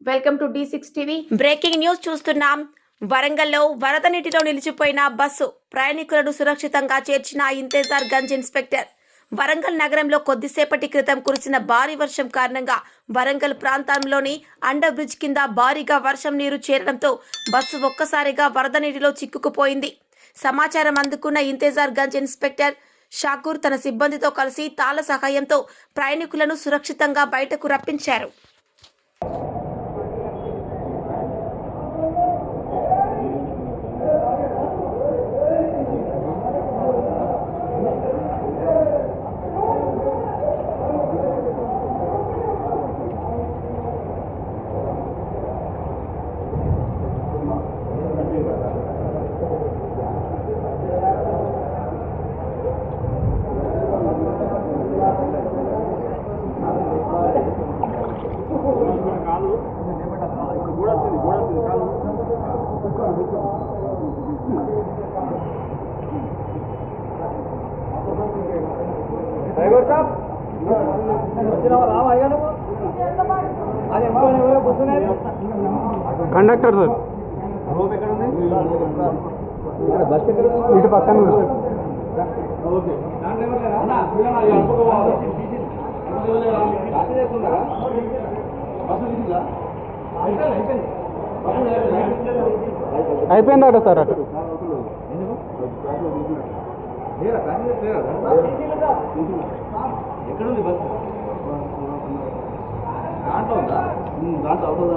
Welcome to D six TV. Breaking news చూస్తున్నాం. వరంగల్లో వరద నీటిలో నిలిచిపోయిన బస్సు ప్రయాణికులను సురక్షితంగా చేర్చిన ఇంతేజార్ గంజ్ ఇన్స్పెక్టర్. వరంగల్ నగరంలో కొద్దిసేపటి క్రితం కురిసిన భారీ వర్షం కారణంగా వరంగల్ ప్రాంతంలోని అండర్ బ్రిడ్జ్ కింద భారీగా వర్షం నీరు చేరడంతో బస్సు ఒక్కసారిగా వరద నీటిలో చిక్కుకుపోయింది. సమాచారం అందుకున్న ఇంతేజార్ గంజ్ ఇన్స్పెక్టర్ షాకూర్ తన సిబ్బందితో కలిసి తాళ సహాయంతో ప్రయాణికులను సురక్షితంగా బయటకు రప్పించారు. డ్రైవర్ సాబ్ వచ్చినావా రావా అయ్యా నువ్వు అది ఎంతో ఎవరో కూర్చునేది కండక్టర్ సార్ రూమ్ ఎక్కడ ఉంది ఇక్కడ బస్ ఎక్కడ ఉంది ఇటు పక్కన ఉంది. ఓకే లేరా? అన్నా? రాత్రి? బస్సు. అయిపోయిందట సార్ అటు? ఎక్కడుంది బస్సు దాంట్లో ఉందా దాంట్లో అవుతుందా